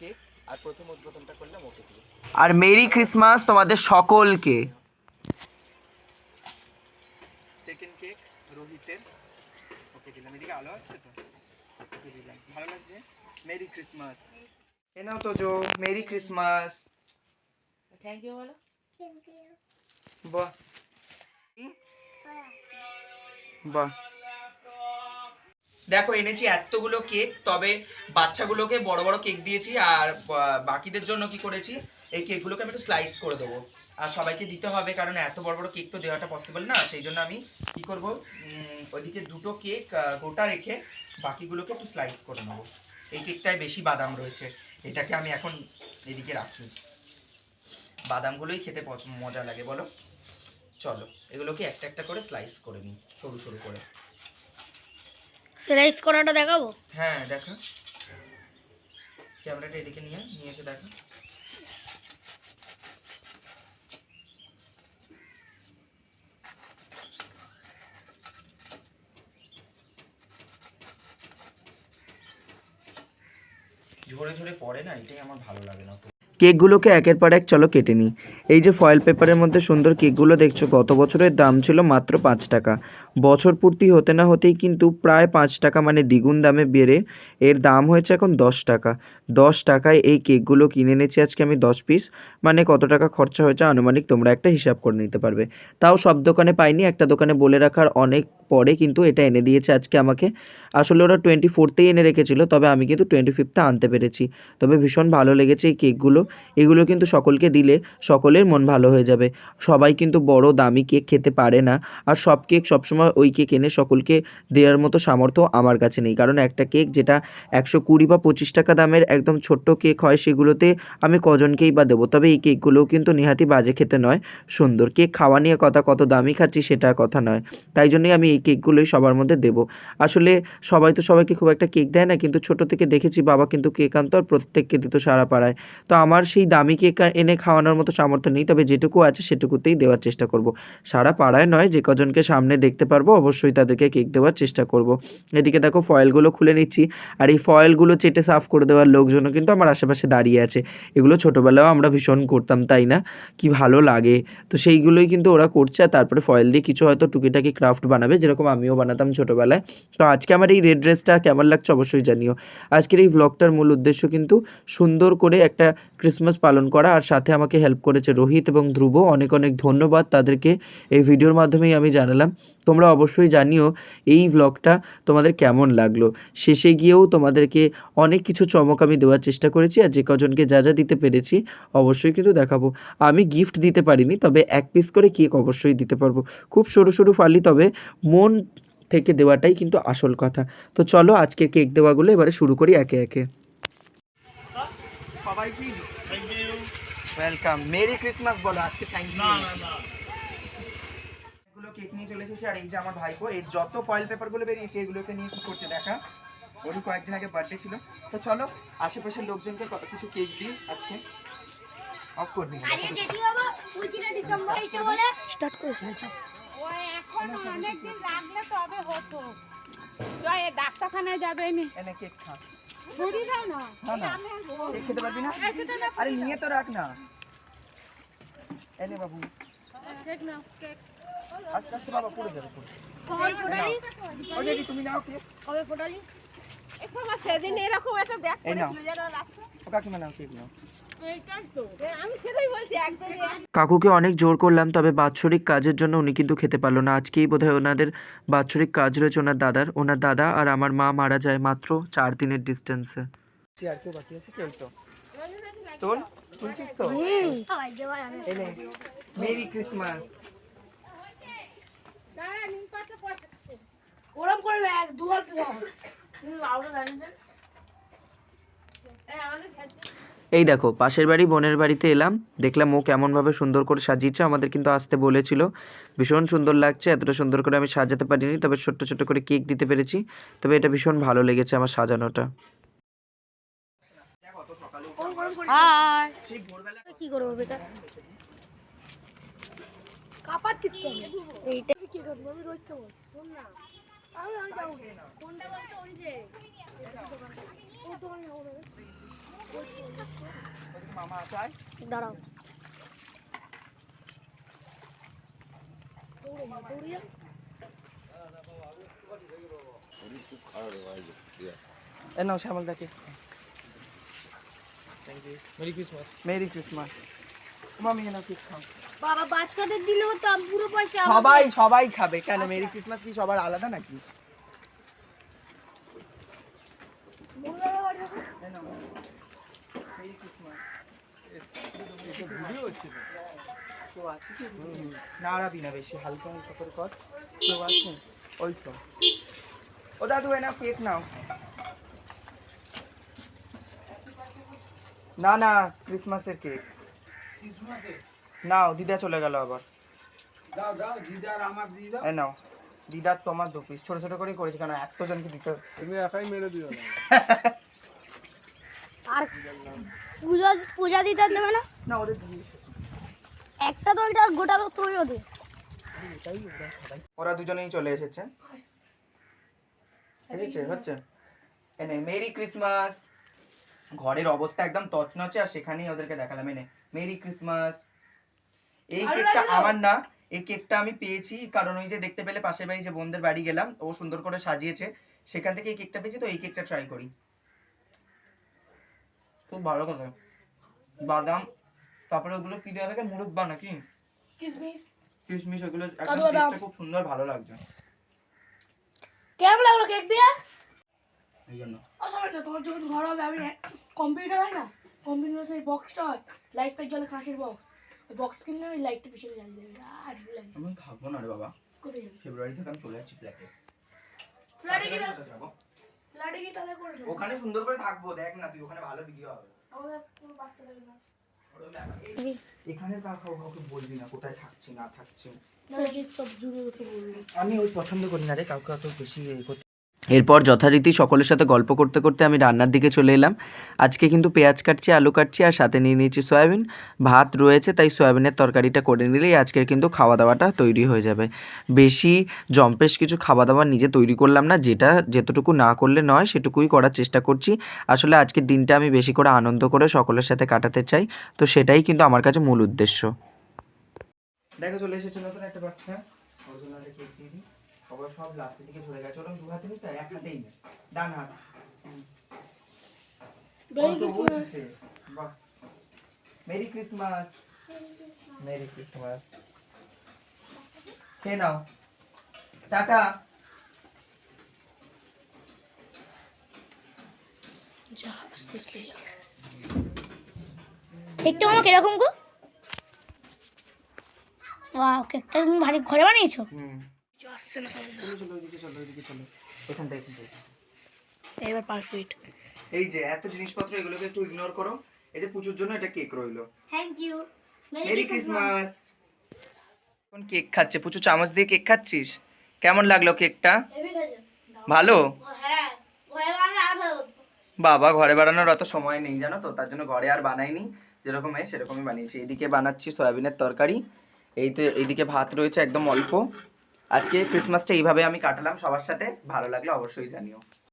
Cake আর প্রথম উদ্বোধনটা করলাম ওকে দিয়ে। আর মেরি ক্রিসমাস তোমাদের সকলকে। Second cake রোহিতের। ওকে দিলাম এদিকে আলো আসছে তো? ওকে দিলাম ভালো লাগছে? Merry Christmas. এ নাও তো জো মেরি ক্রিসমাস। থ্যাংক ইউ বলো। বাহ। বাহ। দেখো, এনেছি এতগুলো কেক, তবে বাচ্চাগুলোকে বড় বড় কেক দিয়েছি আর বাকিদের জন্য কি করেছি, এই কেকগুলোকে আমি একটু স্লাইস করে দেবো। আর সবাইকে দিতে হবে, কারণ এত বড় বড় কেক তো দেওয়াটা পসিবল না, সেই জন্য আমি কি করব ওইদিকে দুটো কেক গোটা রেখে বাকিগুলোকে একটু স্লাইস করে নেব। এই কেকটায় বেশি বাদাম রয়েছে, এটাকে আমি এখন এদিকে রাখি। বাদামগুলোই খেতে মজা লাগে, বলো? চলো, এগুলোকে একটা একটা করে স্লাইস করে নিই, সরু সরু করে। স্লাইস করাটা দেখাবো? হ্যাঁ দেখা। ক্যামেরাটা এদিকে নিয়ে নিয়ে এসে দেখা। ঝরে ঝরে পড়ে না এটাই আমার ভালো লাগে না। কেকগুলোকে একের পর এক চলো কেটে নিই। এই যে ফয়েল পেপারের মধ্যে সুন্দর কেকগুলো দেখছ, গত বছরের দাম ছিল মাত্র পাঁচ টাকা। বছর পূর্তি হতে না হতেই কিন্তু প্রায় পাঁচ টাকা মানে দ্বিগুণ দামে বেড়ে এর দাম হয়েছে এখন দশ টাকা। দশ টাকায় এই কেকগুলো কিনে এনেছি আজকে আমি দশ পিস মানে কত টাকা খরচা হয়েছে আনুমানিক তোমরা একটা হিসাব করে নিতে পারবে। তাও সব দোকানে পাইনি, একটা দোকানে বলে রাখার অনেক পরে কিন্তু এটা এনে দিয়েছে আজকে আমাকে। আসলে ওরা টোয়েন্টি ফোরতেই এনে রেখেছিল, তবে আমি কিন্তু টোয়েন্টি ফিফথে আনতে পেরেছি। তবে ভীষণ ভালো লেগেছে এই কেকগুলো। এগুলো কিন্তু সকলকে দিলে সকলের মন ভালো হয়ে যাবে। সবাই কিন্তু বড় দামি কেক খেতে পারে না। আর সব কেক সবসময় ওই কেক এনে সকলকে দেওয়ার মতো সামর্থ্য আমার কাছে নেই। কারণ একটা কেক যেটা একশো কুড়ি বা পঁচিশ টাকা দামের একদম ছোট্ট কেক হয়, সেগুলোতে আমি কজনকেই বা দেবো। তবে এই কেকগুলোও কিন্তু নেহাতি বাজে খেতে নয়। সুন্দর কেক খাওয়া নিয়ে কথা কত দামি খাচ্ছি সেটা কথা নয়। তাই জন্যই আমি এই কেকগুলোই সবার মধ্যে দেবো। আসলে সবাই তো সবাইকে খুব একটা কেক দেয় না, কিন্তু ছোট থেকে দেখেছি বাবা কিন্তু কেক আনতো আর প্রত্যেককে দিত সারা পাড়ায়। তো আমার সেই দামি কেক এনে খাওয়ানোর মতো সামর্থ্য নেই, তবে যেটুকু আছে সেটুকুতেই দেওয়ার চেষ্টা করব। সারা পাড়ায় নয়, যে কজনকে সামনে দেখতে পারব, অবশ্যই তাদেরকে কেক দেওয়ার চেষ্টা করব। এদিকে দেখো, ফয়েলগুলো খুলে নিচ্ছি। আর এই ফয়েলগুলো চেটে সাফ করে দেওয়ার লোকজনও কিন্তু আমার আশেপাশে দাঁড়িয়ে আছে। এগুলো ছোটোবেলাও আমরা ভীষণ করতাম, তাই না? কি ভালো লাগে। তো সেইগুলোই কিন্তু ওরা করছে, আর তারপরে ফয়েল দিয়ে কিছু হয়তো টুকিটাকি ক্রাফট বানাবে, যেরকম আমিও বানাতাম ছোটোবেলায়। তো আজকে আমার এই রেড ড্রেসটা কেমন লাগছে অবশ্যই জানিও। আজকের এই ভ্লগটার মূল উদ্দেশ্য কিন্তু সুন্দর করে একটা ক্রিসমাস পালন করা, আর সাথে আমাকে হেল্প করেছে রোহিত এবং ধ্রুব, অনেক অনেক ধন্যবাদ তাদেরকে এই ভিডিওর মাধ্যমেই আমি জানালাম। তোমরা অবশ্যই জানিও এই ভ্লগটা তোমাদের কেমন লাগল। শেষে গিয়েও তোমাদেরকে অনেক কিছু চমক আমি দেওয়ার চেষ্টা করেছি আর যে কজনকে যা যা দিতে পেরেছি অবশ্যই কিন্তু দেখাবো। আমি গিফট দিতে পারিনি, তবে এক পিস করে কেক অবশ্যই দিতে পারব। খুব সরু সরু ফালি, তবে মন থেকে দেওয়াটাই কিন্তু আসল কথা। তো চলো আজকের কেক দেওয়াগুলো এবারে শুরু করি একে একে। ওয়েলকাম মেরি ক্রিসমাস বলো আজকে থ্যাংক ইউ এগুলো কেক নিয়ে চলে এসেছে আর এই যে আমার ভাইপো এই যত ফয়েল পেপারগুলো বেরিয়েছে এগুলোকে নিয়ে কি করছে দেখা? ওরই কয়েকদিন আগে বার্থডে ছিল। তো চলো আশেপাশের লোকজনকে কত কিছু কেক দিই আজকে। অফ করবি না আরে যেটি বাবা পঁচিশে ডিসেম্বর এসে বলে। স্টার্ট করেছিল ও এখন অনেকদিন রাখলে তবে হতো। জয় ডাক্তারখানায় যাবে নি। এনে কেক খা। না? না খেতে পারবি না? আরে নিয়ে তো রাখ না। এনে বাবু। আস্তে আস্তে বাবা পড়ে যাবে পড়ে তুমি নাও কেক। কবে ফোটালি? সেদিন এরকম একটা ব্যাগ নাও। যেন রাস্তা ও কাকিমা নাও কেক নাও। এইটাই তো এ, আমি সেটাই বলছি একদম কাকুকে অনেক জোর করলাম তবে বাৎসরিক কাজের জন্য উনি কিন্তু খেতে পারল না। আজকেই বোধহয় ওনাদের বাৎসরিক কাজ রয়েছে ওনার দাদার। ওনার দাদা আর আমার মা মারা যায় মাত্র চার দিনের ডিস্টেন্সে আর কেউ বাকি আছে? কেউ তো। তোর তুলছিস তো? সবাই যে ভাই আমি এনে মেরি ক্রিসমাস। ওরম করে এক দু হাত দাও। আমাদের এই দেখো পাশের বাড়ি বোনের বাড়িতে এলাম। দেখলাম ও কেমনভাবে সুন্দর করে সাজিয়েছে। আমাদের কিন্তু আসতে বলেছিল। ভীষণ সুন্দর লাগছে এতটা সুন্দর করে আমি সাজাতে পারিনি তবে ছোট্ট ছোট্ট করে কেক দিতে পেরেছি। তবে এটা ভীষণ ভালো লেগেছে আমার সাজানোটা। কি করব কাপাচ্ছিস এইটা কি করব? আমি রোজ খাব। শোন না। আমি আমি যাব কোনটা বলতো ওই যে ওর দোকানে যাব। মামা আসায় দাঁড়াও। দৌড়ে যা দৌড়ে যা এ নাও Shyamal thank you merry Christmas merry Christmas মামি এ নাও খাও বাবা বাচ্চাদের দিলেও তো পুরো পয়সা সবাই সবাই খাবে। কেন মেরি ক্রিসমাস কি সবার আলাদা নাকি? নাড়াবি না বেশি হালকা হালকা করে কর। কেউ আছে? ওই তো। ও দাদু এ কেক নাও। না না ক্রিসমাসের কেক। নাও দিদা চলে গেল আবার। দাও দাও দিদার আমার এ নাও দিদার তোমার দু পিস ছোট ছোট করে করেছি কারণ এতজনকে দিতে তুমি একাই মেরে দিও না। আর পূজা পূজা দিতে দেবে না? না ওদের দিয়ে একটা তো ওইটা গোটা তো তৈরি ওদের। ওরা ওরা দুজনেই চলে এসেছে। এসেছে হচ্ছে? এনে মেরি ক্রিসমাস। ঘরের অবস্থা একদম তছনছে আর সেখানেই ওদেরকে দেখালাম। এনে মেরি ক্রিসমাস। এই কেকটা আমার না এই কেকটা আমি পেয়েছি কারণ ওই যে দেখতে পেলে পাশের বাড়ি যে বোনদের বাড়ি গেলাম ও সুন্দর করে সাজিয়েছে সেখান থেকে এই কেকটা পেয়েছি তো এই কেকটা ট্রাই করি। খুব ভালো কথা বাদাম তারপরে ওগুলো কি দেওয়া থাকে মুরব্বা নাকি? কিসমিস। কিশমিশ ওগুলো একদম টেস্টটা খুব সুন্দর ভালো লাগছে। কেমন লাগল কেক দিয়ে? ও সবাই না তোমার যখন ঘর হবে আমি কম্পিউটার হয় না? কম্পিউটার সেই বক্সটা হয় লাইট পাইট জলে কাঁচের বক্স বক্স কিনলে ওই লাইটটা পিছনে জ্বালিয়ে দেবে আর লাগে আমি থাকব না রে বাবা। কোথায় যাবে? ফেব্রুয়ারি থেকে আমি চলে যাচ্ছি ফ্ল্যাটে ফ্ল্যাটে গিয়ে তাহলে- ফ্ল্যাটে গিয়ে তাহলে করে ওখানে সুন্দর করে থাকব দেখ না তুই ওখানে ভালো ভিডিও হবে। আমাদের কোনো বাচ্চা দেবে না। এই- এখানে কাউকে কাউকে বলবি না কোথায় থাকছি না থাকছি। আমি ওই পছন্দ করি না রে কাউকে অত বেশি করতে এরপর যথারীতি সকলের সাথে গল্প করতে করতে আমি রান্নার দিকে চলে এলাম। আজকে কিন্তু পেঁয়াজ কাটছি, আলু কাটছি আর সাথে নিয়ে নিয়েছি সয়াবিন। ভাত রয়েছে, তাই সয়াবিনের তরকারিটা করে নিলেই আজকের কিন্তু খাওয়া দাওয়াটা তৈরি হয়ে যাবে। বেশি জম্পেশ কিছু খাওয়া দাওয়া নিজে তৈরি করলাম না, যেটা যেতটুকু না করলে নয়, সেটুকুই করার চেষ্টা করছি। আসলে আজকের দিনটা আমি বেশি করে আনন্দ করে সকলের সাথে কাটাতে চাই, তো সেটাই কিন্তু আমার কাছে মূল উদ্দেশ্য। দেখো, চলে এসেছে নতুন একটা বাচ্চা। একটা সবাই সব লাস্টের দিকে চলে গেছে। ওরকম দু হাতে নিতে এক হাতেই ডান হাত। মেরি ক্রিসমাস বাহ। মেরি ক্রিসমাস মেরি ক্রিসমাস খেয়ে নাও। টাটা। কেকটা আমাকে এরকম গো। ওয়াও কেকটা তুমি ভারী ঘরে বানিয়েছো? হুম। আসছে না চলো চলো ওইদিকে চলো ওইদিকে চলো। এখানটা এখানটা এবার পারফেক্ট এই যে এত জিনিসপত্র এগুলোকে একটু ইগনোর করো। এই যে পুজোর জন্য এটা কেক রইল। থ্যাংক ইউ মেরি ক্রিসমাস এখন কেক খাচ্ছে? পুচু চামচ দিয়ে কেক খাচ্ছিস? কেমন লাগল কেকটা ভালো? হ্যাঁ। বাবা ঘরে বানানোর অত সময় নেই জানো তো? তার জন্য ঘরে আর বানাইনি। যেরকম হয় সেরকমই বানিয়েছি। এদিকে বানাচ্ছি সয়াবিনের তরকারি। এই তো এইদিকে ভাত রয়েছে একদম অল্প। আজকে ক্রিসমাসটা এইভাবে আমি কাটালাম। সবার সাথে ভালো লাগলে অবশ্যই জানিও।